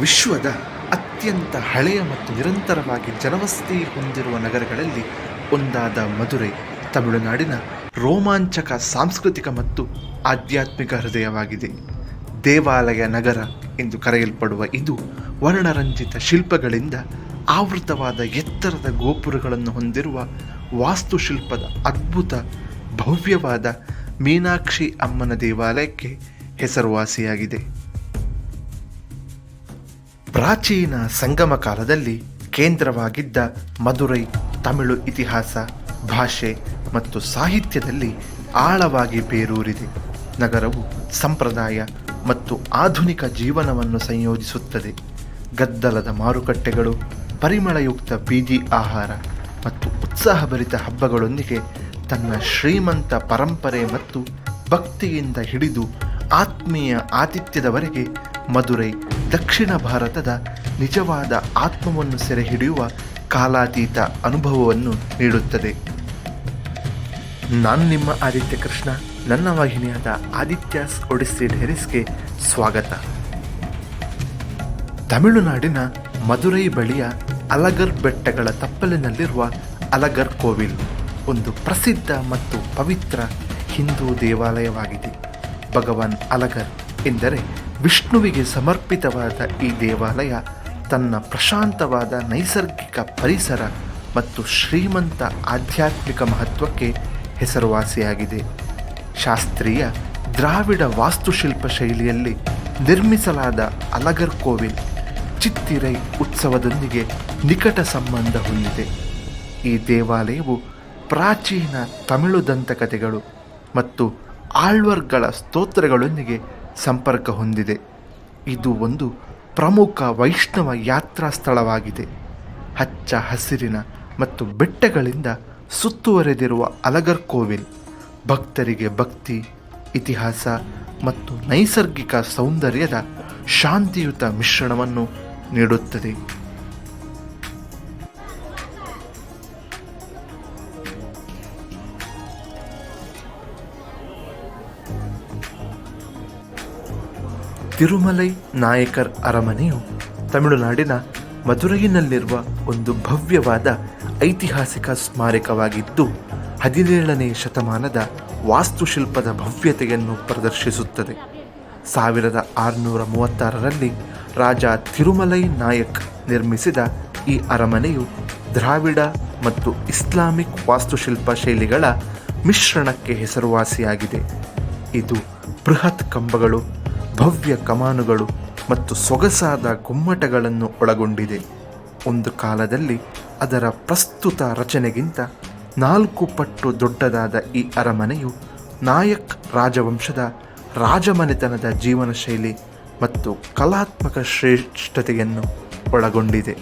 ವಿಶ್ವದ ಅತ್ಯಂತ ಹಳೆಯ ಮತ್ತು ನಿರಂತರವಾಗಿ ಜನವಸತಿ ಹೊಂದಿರುವ ನಗರಗಳಲ್ಲಿ ಒಂದಾದ ಮಧುರೈ, ತಮಿಳುನಾಡಿನ ರೋಮಾಂಚಕ ಸಾಂಸ್ಕೃತಿಕ ಮತ್ತು ಆಧ್ಯಾತ್ಮಿಕ ಹೃದಯವಾಗಿದೆ. ದೇವಾಲಯ ನಗರ ಎಂದು ಕರೆಯಲ್ಪಡುವ ಇದು ವರ್ಣರಂಜಿತ ಶಿಲ್ಪಗಳಿಂದ ಆವೃತವಾದ ಎತ್ತರದ ಗೋಪುರಗಳನ್ನು ಹೊಂದಿರುವ ವಾಸ್ತುಶಿಲ್ಪದ ಅದ್ಭುತ, ಭವ್ಯವಾದ ಮೀನಾಕ್ಷಿ ಅಮ್ಮನ ದೇವಾಲಯಕ್ಕೆ ಹೆಸರುವಾಸಿಯಾಗಿದೆ. ಪ್ರಾಚೀನ ಸಂಗಮ ಕಾಲದಲ್ಲಿ ಕೇಂದ್ರವಾಗಿದ್ದ ಮಧುರೈ ತಮಿಳು ಇತಿಹಾಸ, ಭಾಷೆ ಮತ್ತು ಸಾಹಿತ್ಯದಲ್ಲಿ ಆಳವಾಗಿ ಬೇರೂರಿದೆ. ನಗರವು ಸಂಪ್ರದಾಯ ಮತ್ತು ಆಧುನಿಕ ಜೀವನವನ್ನು ಸಂಯೋಜಿಸುತ್ತದೆ. ಗದ್ದಲದ ಮಾರುಕಟ್ಟೆಗಳು, ಪರಿಮಳಯುಕ್ತ ಬೀದಿ ಆಹಾರ ಮತ್ತು ಉತ್ಸಾಹಭರಿತ ಹಬ್ಬಗಳೊಂದಿಗೆ ತನ್ನ ಶ್ರೀಮಂತ ಪರಂಪರೆ ಮತ್ತು ಭಕ್ತಿಯಿಂದ ಹಿಡಿದು ಆತ್ಮೀಯ ಆತಿಥ್ಯದವರೆಗೆ ಮಧುರೈ ದಕ್ಷಿಣ ಭಾರತದ ನಿಜವಾದ ಆತ್ಮವನ್ನು ಸೆರೆ ಹಿಡಿಯುವ ಕಾಲಾತೀತ ಅನುಭವವನ್ನು ನೀಡುತ್ತದೆ. ನಾನು ನಿಮ್ಮ ಆದಿತ್ಯ ಕೃಷ್ಣ, ನನ್ನ ವಾಹಿನಿಯಾದ ಆದಿತ್ಯಸ್ ಒಡಿಸ್ಸಿ ಡೆರಿಸ್ಗೆ ಸ್ವಾಗತ. ತಮಿಳುನಾಡಿನ ಮಧುರೈ ಬಳಿಯ ಅಲಗರ್ ಬೆಟ್ಟಗಳ ತಪ್ಪಲಿನಲ್ಲಿರುವ ಅಲಗರ್ ಕೋವಿಲ್, ಒಂದು ಪ್ರಸಿದ್ಧ ಮತ್ತು ಪವಿತ್ರ ಹಿಂದೂ ದೇವಾಲಯವಾಗಿದೆ. ಭಗವಾನ್ ಅಲಗರ್ ಎಂದರೆ ವಿಷ್ಣುವಿಗೆ ಸಮರ್ಪಿತವಾದ ಈ ದೇವಾಲಯ ತನ್ನ ಪ್ರಶಾಂತವಾದ ನೈಸರ್ಗಿಕ ಪರಿಸರ ಮತ್ತು ಶ್ರೀಮಂತ ಆಧ್ಯಾತ್ಮಿಕ ಮಹತ್ವಕ್ಕೆ ಹೆಸರುವಾಸಿಯಾಗಿದೆ. ಶಾಸ್ತ್ರೀಯ ದ್ರಾವಿಡ ವಾಸ್ತುಶಿಲ್ಪ ಶೈಲಿಯಲ್ಲಿ ನಿರ್ಮಿಸಲಾದ ಅಲಗರ್ ಕೋವಿಲ್ ಚಿತ್ತಿರೈ ಉತ್ಸವದೊಂದಿಗೆ ನಿಕಟ ಸಂಬಂಧ ಹೊಂದಿದೆ. ಈ ದೇವಾಲಯವು ಪ್ರಾಚೀನ ತಮಿಳು ದಂತಕಥೆಗಳು ಮತ್ತು ಆಳ್ವರ್ಗಳ ಸ್ತೋತ್ರಗಳೊಂದಿಗೆ ಸಂಪರ್ಕ ಹೊಂದಿದೆ. ಇದು ಒಂದು ಪ್ರಮುಖ ವೈಷ್ಣವ ಯಾತ್ರಾ ಸ್ಥಳವಾಗಿದೆ. ಹಚ್ಚ ಹಸಿರಿನ ಮತ್ತು ಬೆಟ್ಟಗಳಿಂದ ಸುತ್ತುವರೆದಿರುವ ಅಲಗರ್ ಕೋವಿಲ್, ಭಕ್ತರಿಗೆ ಭಕ್ತಿ, ಇತಿಹಾಸ ಮತ್ತು ನೈಸರ್ಗಿಕ ಸೌಂದರ್ಯದ ಶಾಂತಿಯುತ ಮಿಶ್ರಣವನ್ನು ನೀಡುತ್ತದೆ. ತಿರುಮಲೈ ನಾಯಕರ್ ಅರಮನೆಯು ತಮಿಳುನಾಡಿನ ಮಧುರೈನಲ್ಲಿರುವ ಒಂದು ಭವ್ಯವಾದ ಐತಿಹಾಸಿಕ ಸ್ಮಾರಕವಾಗಿದ್ದು, ಹದಿನೇಳನೇ ಶತಮಾನದ ವಾಸ್ತುಶಿಲ್ಪದ ಭವ್ಯತೆಯನ್ನು ಪ್ರದರ್ಶಿಸುತ್ತದೆ. ಸಾವಿರದ ಆರುನೂರ ಮೂವತ್ತಾರರಲ್ಲಿ ರಾಜ ತಿರುಮಲೈ ನಾಯಕ್ ನಿರ್ಮಿಸಿದ ಈ ಅರಮನೆಯು ದ್ರಾವಿಡ ಮತ್ತು ಇಸ್ಲಾಮಿಕ್ ವಾಸ್ತುಶಿಲ್ಪ ಶೈಲಿಗಳ ಮಿಶ್ರಣಕ್ಕೆ ಹೆಸರುವಾಸಿಯಾಗಿದೆ. ಇದು ಬೃಹತ್ ಕಂಬಗಳು ಭವ್ಯ ಕಮಾನುಗಳು ಮತ್ತು ಸೊಗಸಾದ ಗುಮ್ಮಟಗಳನ್ನು ಒಳಗೊಂಡಿದೆ. ಒಂದು ಕಾಲದಲ್ಲಿ ಅದರ ಪ್ರಸ್ತುತ ರಚನೆಗಿಂತ ನಾಲ್ಕು ಪಟ್ಟು ದೊಡ್ಡದಾದ ಈ ಅರಮನೆಯು ನಾಯಕ್ ರಾಜವಂಶದ ರಾಜಮನೆತನದ ಜೀವನ ಶೈಲಿ ಮತ್ತು ಕಲಾತ್ಮಕ ಶ್ರೇಷ್ಠತೆಯನ್ನು ಒಳಗೊಂಡಿದೆ.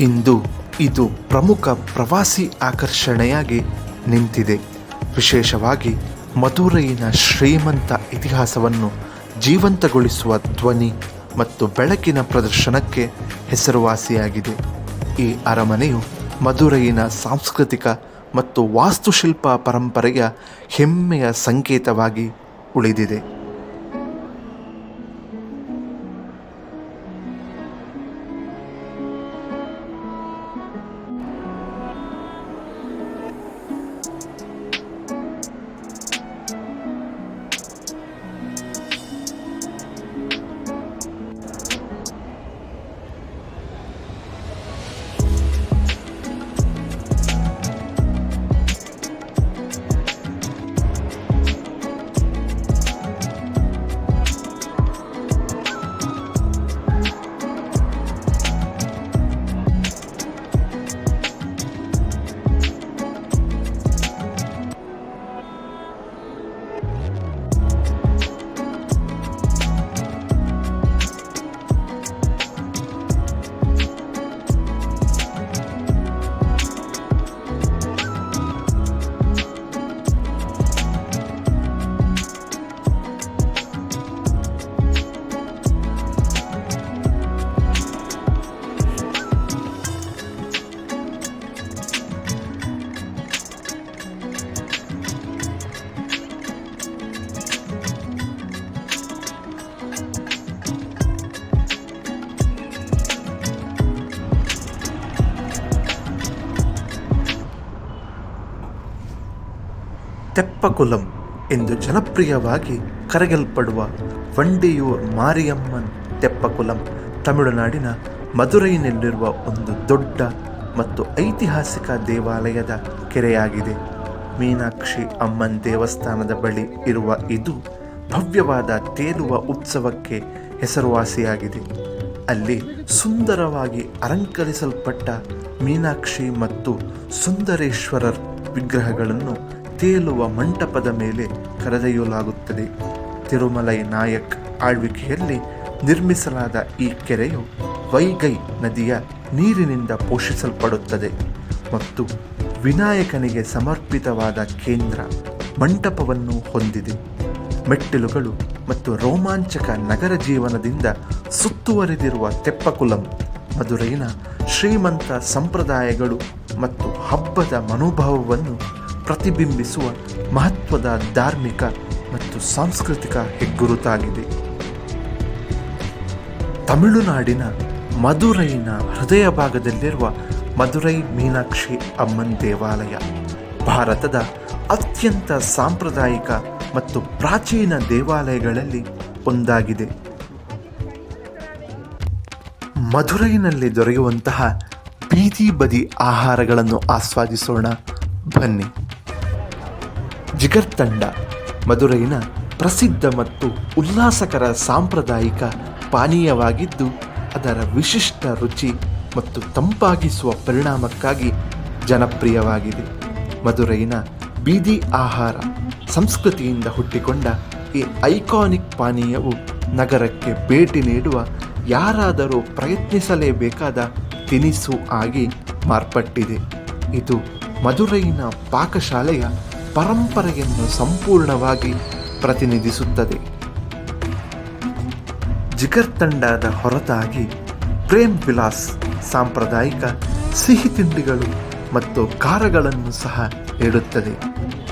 ಇಂದು ಇದು ಪ್ರಮುಖ ಪ್ರವಾಸಿ ಆಕರ್ಷಣೆಯಾಗಿ ನಿಂತಿದೆ. ವಿಶೇಷವಾಗಿ ಮಧುರೈನ ಶ್ರೀಮಂತ ಇತಿಹಾಸವನ್ನು ಜೀವಂತಗೊಳಿಸುವ ಧ್ವನಿ ಮತ್ತು ಬೆಳಕಿನ ಪ್ರದರ್ಶನಕ್ಕೆ ಹೆಸರುವಾಸಿಯಾಗಿದೆ. ಈ ಅರಮನೆಯು ಮಧುರೈನ ಸಾಂಸ್ಕೃತಿಕ ಮತ್ತು ವಾಸ್ತುಶಿಲ್ಪ ಪರಂಪರೆಯ ಹೆಮ್ಮೆಯ ಸಂಕೇತವಾಗಿ ಉಳಿದಿದೆ. ತೆಪ್ಪಕುಲಂ ಎಂದು ಜನಪ್ರಿಯವಾಗಿ ಕರೆಯಲ್ಪಡುವ ವಂಡಿಯೂರ್ ಮಾರಿಯಮ್ಮನ್ ತೆಪ್ಪಕುಲಂ ತಮಿಳುನಾಡಿನ ಮಧುರೈನಲ್ಲಿರುವ ಒಂದು ದೊಡ್ಡ ಮತ್ತು ಐತಿಹಾಸಿಕ ದೇವಾಲಯದ ಕೆರೆಯಾಗಿದೆ. ಮೀನಾಕ್ಷಿ ಅಮ್ಮನ್ ದೇವಸ್ಥಾನದ ಬಳಿ ಇರುವ ಇದು ಭವ್ಯವಾದ ತೇಲುವ ಉತ್ಸವಕ್ಕೆ ಹೆಸರುವಾಸಿಯಾಗಿದೆ. ಅಲ್ಲಿ ಸುಂದರವಾಗಿ ಅಲಂಕರಿಸಲ್ಪಟ್ಟ ಮೀನಾಕ್ಷಿ ಮತ್ತು ಸುಂದರೇಶ್ವರರ್ ವಿಗ್ರಹಗಳನ್ನು ತೇಲುವ ಮಂಟಪದ ಮೇಲೆ ಕರೆದೊಯ್ಯಲಾಗುತ್ತದೆ. ತಿರುಮಲೈ ನಾಯಕ್ ಆಳ್ವಿಕೆಯಲ್ಲಿ ನಿರ್ಮಿಸಲಾದ ಈ ಕೆರೆಯು ವೈಗೈ ನದಿಯ ನೀರಿನಿಂದ ಪೋಷಿಸಲ್ಪಡುತ್ತದೆ ಮತ್ತು ವಿನಾಯಕನಿಗೆ ಸಮರ್ಪಿತವಾದ ಕೇಂದ್ರ ಮಂಟಪವನ್ನು ಹೊಂದಿದೆ. ಮೆಟ್ಟಿಲುಗಳು ಮತ್ತು ರೋಮಾಂಚಕ ನಗರ ಜೀವನದಿಂದ ಸುತ್ತುವರಿದಿರುವ ತೆಪ್ಪಕುಲಂ ಮದುರೈನ ಶ್ರೀಮಂತ ಸಂಪ್ರದಾಯಗಳು ಮತ್ತು ಹಬ್ಬದ ಮನೋಭಾವವನ್ನು ಪ್ರತಿಬಿಂಬಿಸುವ ಮಹತ್ವದ ಧಾರ್ಮಿಕ ಮತ್ತು ಸಾಂಸ್ಕೃತಿಕ ಹೆಗ್ಗುರುತಾಗಿದೆ. ತಮಿಳುನಾಡಿನ ಮಧುರೈನ ಹೃದಯ ಭಾಗದಲ್ಲಿರುವ ಮಧುರೈ ಮೀನಾಕ್ಷಿ ಅಮ್ಮನ್ ದೇವಾಲಯ, ಭಾರತದ ಅತ್ಯಂತ ಸಾಂಪ್ರದಾಯಿಕ ಮತ್ತು ಪ್ರಾಚೀನ ದೇವಾಲಯಗಳಲ್ಲಿ ಒಂದಾಗಿದೆ. ಮಧುರೈನಲ್ಲಿ ದೊರೆಯುವಂತಹ ಬೀದಿ ಬದಿ ಆಹಾರಗಳನ್ನು ಆಸ್ವಾದಿಸೋಣ. ಬನ್ನಿ. ಜಿಗರ್ತಂಡ, ಮಧುರೈನ ಪ್ರಸಿದ್ಧ ಮತ್ತು ಉಲ್ಲಾಸಕರ ಸಾಂಪ್ರದಾಯಿಕ ಪಾನೀಯವಾಗಿದ್ದು, ಅದರ ವಿಶಿಷ್ಟ ರುಚಿ ಮತ್ತು ತಂಪಾಗಿಸುವ ಪರಿಣಾಮಕ್ಕಾಗಿ ಜನಪ್ರಿಯವಾಗಿದೆ. ಮದುರೈನ ಬೀದಿ ಆಹಾರ ಸಂಸ್ಕೃತಿಯಿಂದ ಹುಟ್ಟಿಕೊಂಡ ಈ ಐಕಾನಿಕ್ ಪಾನೀಯವು ನಗರಕ್ಕೆ ಭೇಟಿ ನೀಡುವ ಯಾರಾದರೂ ಪ್ರಯತ್ನಿಸಲೇಬೇಕಾದ ತಿನಿಸು ಆಗಿ ಮಾರ್ಪಟ್ಟಿದೆ. ಇದು ಮಧುರೈನ ಪಾಕಶಾಲೆಯ ಪರಂಪರೆಯನ್ನು ಸಂಪೂರ್ಣವಾಗಿ ಪ್ರತಿನಿಧಿಸುತ್ತದೆ. ಜಿಗರ್ತಂಡದ ಹೊರತಾಗಿ ಪ್ರೇಮ್ ವಿಲಾಸ್ ಸಾಂಪ್ರದಾಯಿಕ ಸಿಹಿ ತಿಂಡಿಗಳು ಮತ್ತು ಖಾರಗಳನ್ನು ಸಹ ನೀಡುತ್ತದೆ.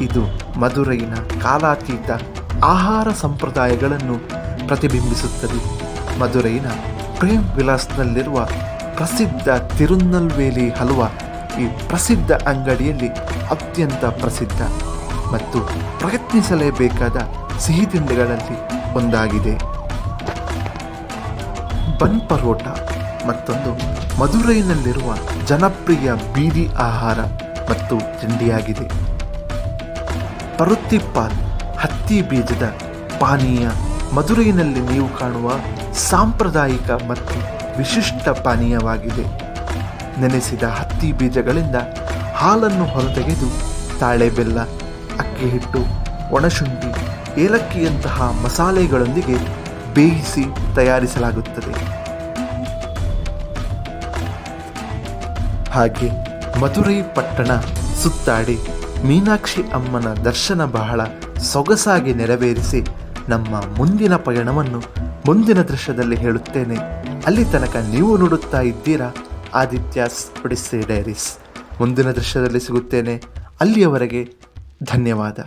ಇದು ಮಧುರೈನ ಕಾಲಾತೀತ ಆಹಾರ ಸಂಪ್ರದಾಯಗಳನ್ನು ಪ್ರತಿಬಿಂಬಿಸುತ್ತದೆ. ಮಧುರೈನ ಪ್ರೇಮ್ ವಿಲಾಸ್ನಲ್ಲಿರುವ ಪ್ರಸಿದ್ಧ ತಿರುನಲ್ವೇಲಿ ಹಲ್ವಾ ಈ ಪ್ರಸಿದ್ಧ ಅಂಗಡಿಯಲ್ಲಿ ಅತ್ಯಂತ ಪ್ರಸಿದ್ಧ ಮತ್ತು ಪ್ರಯತ್ನಿಸಲೇಬೇಕಾದ ಸಿಹಿ ತಿಂಡಿಗಳಲ್ಲಿ ಒಂದಾಗಿದೆ. ಬನ್ ಪರೋಟ ಮತ್ತೊಂದು ಮದುರೈನಲ್ಲಿರುವ ಜನಪ್ರಿಯ ಬೀದಿ ಆಹಾರ ಮತ್ತು ತಿಂಡಿಯಾಗಿದೆ. ಪರುತ್ತಿಪಾಲ್ ಹತ್ತಿ ಬೀಜದ ಪಾನೀಯ ಮದುರೈನಲ್ಲಿ ನೀವು ಕಾಣುವ ಸಾಂಪ್ರದಾಯಿಕ ಮತ್ತು ವಿಶಿಷ್ಟ ಪಾನೀಯವಾಗಿದೆ. ನೆನೆಸಿದ ಹತ್ತಿ ಬೀಜಗಳಿಂದ ಹಾಲನ್ನು ಹೊರತೆಗೆದು ತಾಳೆ ಬೆಲ್ಲ, ಅಕ್ಕಿ ಹಿಟ್ಟು, ಒಣಶುಂಠಿ, ಏಲಕ್ಕಿಯಂತಹ ಮಸಾಲೆಗಳೊಂದಿಗೆ ಬೇಯಿಸಿ ತಯಾರಿಸಲಾಗುತ್ತದೆ. ಹಾಗೆ ಮಧುರೈ ಪಟ್ಟಣ ಸುತ್ತಾಡಿ ಮೀನಾಕ್ಷಿ ಅಮ್ಮನ ದರ್ಶನ ಬಹಳ ಸೊಗಸಾಗಿ ನೆರವೇರಿಸಿ ನಮ್ಮ ಮುಂದಿನ ಪಯಣವನ್ನು ಮುಂದಿನ ದೃಶ್ಯದಲ್ಲಿ ಹೇಳುತ್ತೇನೆ. ಅಲ್ಲಿ ತನಕ ನೀವು ನೋಡುತ್ತಾ ಇದ್ದೀರಾ? ಸ್ಪಡಿಸಿ ಡೈರೀಸ್ ಮುಂದಿನ ದೃಶ್ಯದಲ್ಲಿ ಸಿಗುತ್ತೇನೆ. ಅಲ್ಲಿಯವರೆಗೆ ಧನ್ಯವಾದ.